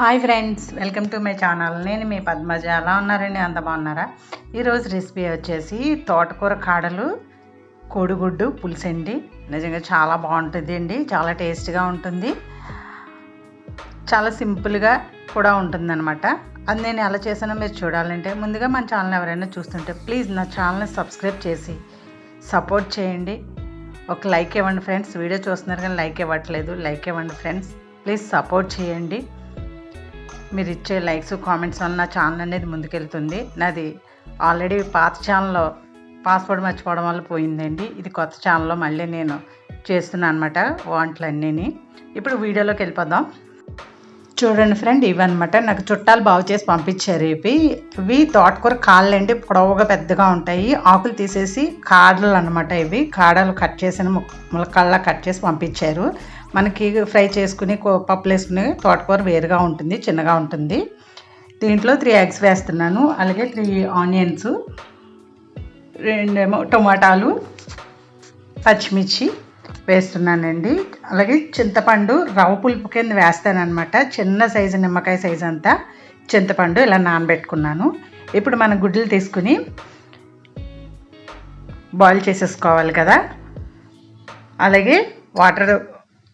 Hi friends welcome to my channel. నేను మీ పద్మజ. ఎలా ఉన్నారండి? అంత బాగున్నారా? ఈరోజు రెసిపీ వచ్చేసి తోటకూర కాడలు కోడిగుడ్డు పులుసండి. నిజంగా చాలా బాగుంటుంది అండి చాలా టేస్ట్గా ఉంటుంది. చాలా సింపుల్గా కూడా ఉంటుందన్నమాట. అది నేను ఎలా చేసానో మీరు చూడాలంటే ముందుగా మన ఛానల్ ఎవరైనా చూస్తుంటే ప్లీజ్ నా ఛానల్ని సబ్స్క్రైబ్ చేసి సపోర్ట్ చేయండి. ఒక లైక్ ఇవ్వండి ఫ్రెండ్స్. వీడియో చూస్తున్నారు కానీ లైక్ ఇవ్వట్లేదు. లైక్ ఇవ్వండి ఫ్రెండ్స్. ప్లీజ్ సపోర్ట్ చేయండి. మీరు ఇచ్చే లైక్స్ కామెంట్స్ వల్ల నా ఛానల్ అనేది ముందుకెళ్తుంది. నాది ఆల్రెడీ పాత ఛానల్లో పాస్వర్డ్ మర్చిపోవడం వల్ల పోయిందండి. ఇది కొత్త ఛానల్లో మళ్ళీ నేను చేస్తున్నాను అనమాట వంటలన్నీ ఇప్పుడు వీడియోలోకి వెళ్ళిపోదాం. చూడండి ఫ్రెండ్ ఇవన్నమాట. నాకు చుట్టాలు బాగు చేసి పంపించారు ఇవి. ఇవి తోటకూర కాళ్ళండి పొడవుగా పెద్దగా ఉంటాయి. ఆకులు తీసేసి కాడలు అనమాట ఇవి. కాడలు కట్ చేసిన ములకాళ్ళ కట్ చేసి పంపించారు. మనకి ఫ్రై చేసుకుని పప్పులు వేసుకుని తోటకూర వేరుగా ఉంటుంది చిన్నగా ఉంటుంది. దీంట్లో త్రీ ఎగ్స్ వేస్తున్నాను. అలాగే త్రీ ఆనియన్స్ రెండేమో టొమాటాలు పచ్చిమిర్చి వేస్తున్నానండి. అలాగే చింతపండు రవ్వ పులుపు కింద వేస్తానమాట చిన్న సైజు నిమ్మకాయ సైజు అంతా చింతపండు ఇలా నానబెట్టుకున్నాను. ఇప్పుడు మనం గుడ్లు తీసుకుని బాయిల్ చేసేసుకోవాలి కదా. అలాగే వాటర్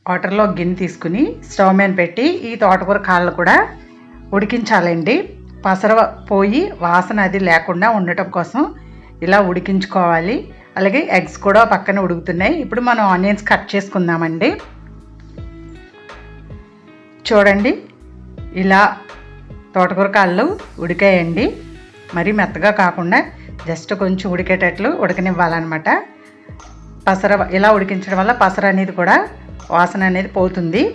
వాటర్లో గిన్నె తీసుకుని స్టవ్ మీద పెట్టి ఈ తోటకూర కాళ్ళు కూడా ఉడికించాలండి. పసర పోయి వాసన అది లేకుండా ఉండటం కోసం ఇలా ఉడికించుకోవాలి. అలాగే ఎగ్స్ కూడా పక్కన ఉడుకుతున్నాయి. ఇప్పుడు మనం ఆనియన్స్ కట్ చేసుకుందామండి. చూడండి ఇలా తోటకూర కాళ్ళు ఉడికాయండి. మరీ మెత్తగా కాకుండా జస్ట్ కొంచెం ఉడికేటట్లు ఉడకనివ్వాలన్నమాట. పసర ఇలా ఉడికించడం వల్ల పసర అనేది కూడా వాసన అనేది పోతుంది.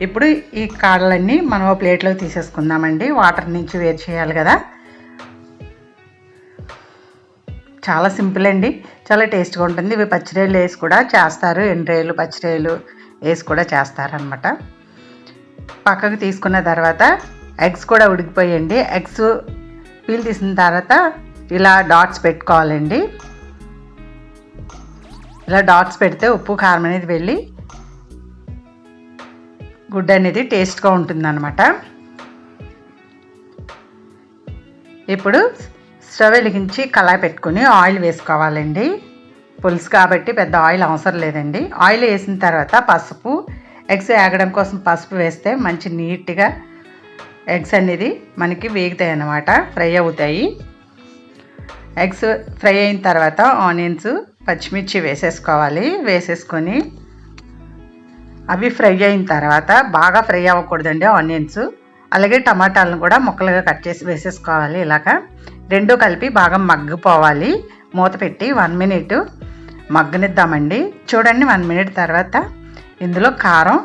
ఇప్పుడు ఈ కాడలన్నీ మనం ఓ ప్లేట్లో తీసేసుకుందామండి. వాటర్ నుంచి వేరు చేయాలి కదా. చాలా సింపుల్ అండి. చాలా టేస్ట్గా ఉంటుంది. ఇవి పచ్చిరేలు వేసి కూడా చేస్తారు. ఎండ్రేలు పచ్చిరేలు వేసి కూడా చేస్తారనమాట పక్కకు తీసుకున్న తర్వాత ఎగ్స్ కూడా ఉడికిపోయండి. ఎగ్స్ పీల్ తీసిన తర్వాత ఇలా డాట్స్ పెట్టుకోవాలండి. ఇలా డాట్స్ పెడితే ఉప్పు కారం అనేది వెళ్ళి గుడ్ అనేది టేస్ట్గా ఉంటుందన్నమాట. ఇప్పుడు స్టవ్ వెలిగించి కళాయి పెట్టుకుని ఆయిల్ వేసుకోవాలండి. పులుసు కాబట్టి పెద్ద ఆయిల్ అవసరం లేదండి. ఆయిల్ వేసిన తర్వాత పసుపు ఎగ్స్ వేగడం కోసం పసుపు వేస్తే మంచి నీట్గా ఎగ్స్ అనేది మనకి వేగుతాయి అన్నమాట ఫ్రై అవుతాయి. ఎగ్స్ ఫ్రై అయిన తర్వాత ఆనియన్స్ పచ్చిమిర్చి వేసేసుకోవాలి. వేసేసుకొని అవి ఫ్రై అయిన తర్వాత బాగా ఫ్రై అవ్వకూడదండి ఆనియన్స్. అలాగే టమాటాలను కూడా ముక్కలుగా కట్ చేసి వేసేసుకోవాలి ఇలాగా. రెండు కలిపి బాగా మగ్గిపోవాలి. మూత పెట్టి వన్ మినిట్ మగ్గనిద్దామండి. చూడండి వన్ మినిట్ తర్వాత ఇందులో కారం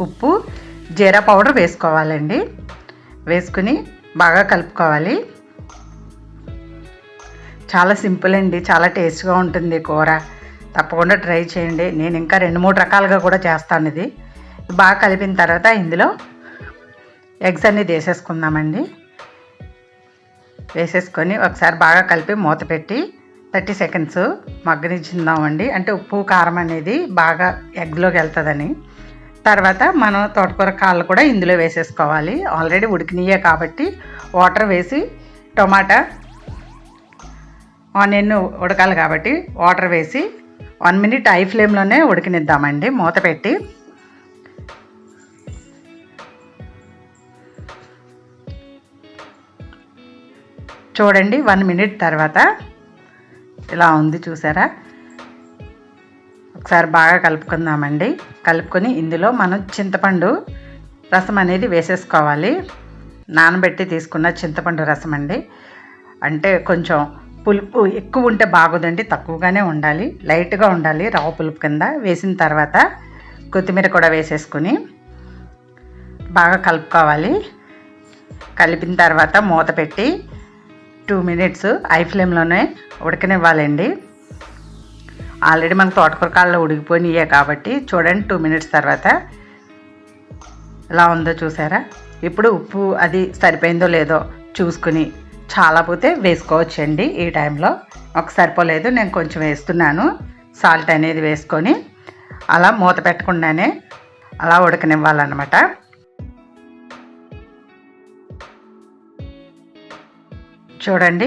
ఉప్పు జీరా పౌడర్ వేసుకోవాలండి. వేసుకుని బాగా కలుపుకోవాలి. చాలా సింపుల్ అండి చాలా టేస్ట్గా ఉంటుంది కూర. తప్పకుండా ట్రై చేయండి. నేను ఇంకా రెండు మూడు రకాలుగా కూడా చేస్తాను ఇది. బాగా కలిపిన తర్వాత ఇందులో ఎగ్స్ అన్ని వేసేసుకుందామండి వేసేసుకొని ఒకసారి బాగా కలిపి మూత పెట్టి థర్టీ సెకండ్స్ మగ్గనిచ్చిందామండి. అంటే ఉప్పు కారం అనేది బాగా ఎగ్లోకి వెళ్తుందని. తర్వాత మనం తోటకూర కాళ్ళు కూడా ఇందులో వేసేసుకోవాలి. ఆల్రెడీ ఉడికినాయే కాబట్టి వాటర్ వేసి టొమాటా ఆనియన్ ఉడకాలి కాబట్టి వాటర్ వేసి వన్ మినిట్ హై ఫ్లేమ్లోనే ఉడికినిద్దామండి. మూత పెట్టి చూడండి వన్ మినిట్ తర్వాత. ఇలా ఉంది చూసారా? ఒకసారి బాగా కలుపుకుందామండి. కలుపుకొని ఇందులో మనం చింతపండు రసం అనేది వేసేసుకోవాలి. నానబెట్టి తీసుకున్న చింతపండు రసం అండి. అంటే కొంచెం పులుపు ఎక్కువ ఉంటే బాగోదండి తక్కువగానే ఉండాలి. లైట్గా ఉండాలి రవ్వ పులుపు కింద వేసిన తర్వాత కొత్తిమీర కూడా వేసేసుకొని బాగా కలుపుకోవాలి. కలిపిన తర్వాత మూత పెట్టి టూ మినిట్స్ ఐ ఫ్లేమ్లోనే ఉడకనివ్వాలండి. ఆల్రెడీ మనకు తోటకూర కాళ్ళు ఉడికిపోయినాయే కాబట్టి చూడండి టూ మినిట్స్ తర్వాత. ఎలా ఉందో చూసారా? ఇప్పుడు ఉప్పు అది సరిపోయిందో లేదో చూసుకుని చాలా పోతే వేసుకోవచ్చండి ఈ టైంలో. ఒక సరిపోలేదు నేను కొంచెం వేస్తున్నాను. సాల్ట్ అనేది వేసుకొని అలా మూత పెట్టకుండానే అలా ఉడకనివ్వాలన్నమాట. చూడండి.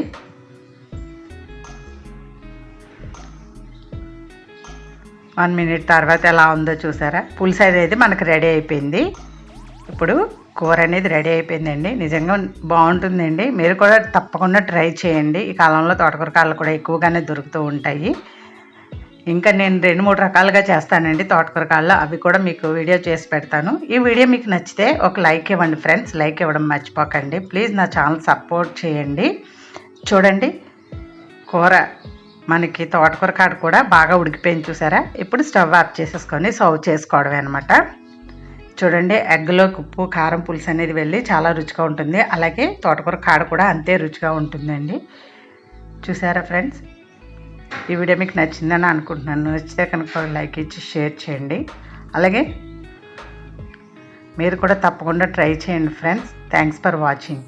వన్ మినిట్ తర్వాత ఎలా ఉందో చూసారా? పులుసు అనేది మనకు రెడీ అయిపోయింది. ఇప్పుడు కూర అనేది రెడీ అయిపోయిందండి. నిజంగా బాగుంటుందండి. మీరు కూడా తప్పకుండా ట్రై చేయండి. ఈ కాలంలో తోటకూర కాళ్ళు కూడా ఎక్కువగానే దొరుకుతూ ఉంటాయి. ఇంకా నేను రెండు మూడు రకాలుగా చేస్తానండి తోటకూర అవి కూడా మీకు వీడియో చేసి పెడతాను. ఈ వీడియో మీకు నచ్చితే ఒక లైక్ ఇవ్వండి ఫ్రెండ్స్. లైక్ ఇవ్వడం మర్చిపోకండి. ప్లీజ్ నా ఛానల్ సపోర్ట్ చేయండి. చూడండి కూర మనకి తోటకూర కాడ కూడా బాగా ఉడికిపోయింది చూసారా? ఇప్పుడు స్టవ్ ఆఫ్ చేసేసుకొని సర్వ్ చేసుకోవడమే అనమాట చూడండి ఎగ్లో ఉప్పు కారం పులుసు అనేది వెళ్ళి చాలా రుచిగా ఉంటుంది. అలాగే తోటకూర కాడ కూడా అంతే రుచిగా ఉంటుందండి. చూసారా ఫ్రెండ్స్? ఈ వీడియో మీకు నచ్చిందని అనుకుంటున్నాను. నచ్చితే కనుక లైక్ ఇచ్చి షేర్ చేయండి. అలాగే మీరు కూడా తప్పకుండా ట్రై చేయండి ఫ్రెండ్స్. Thanks for watching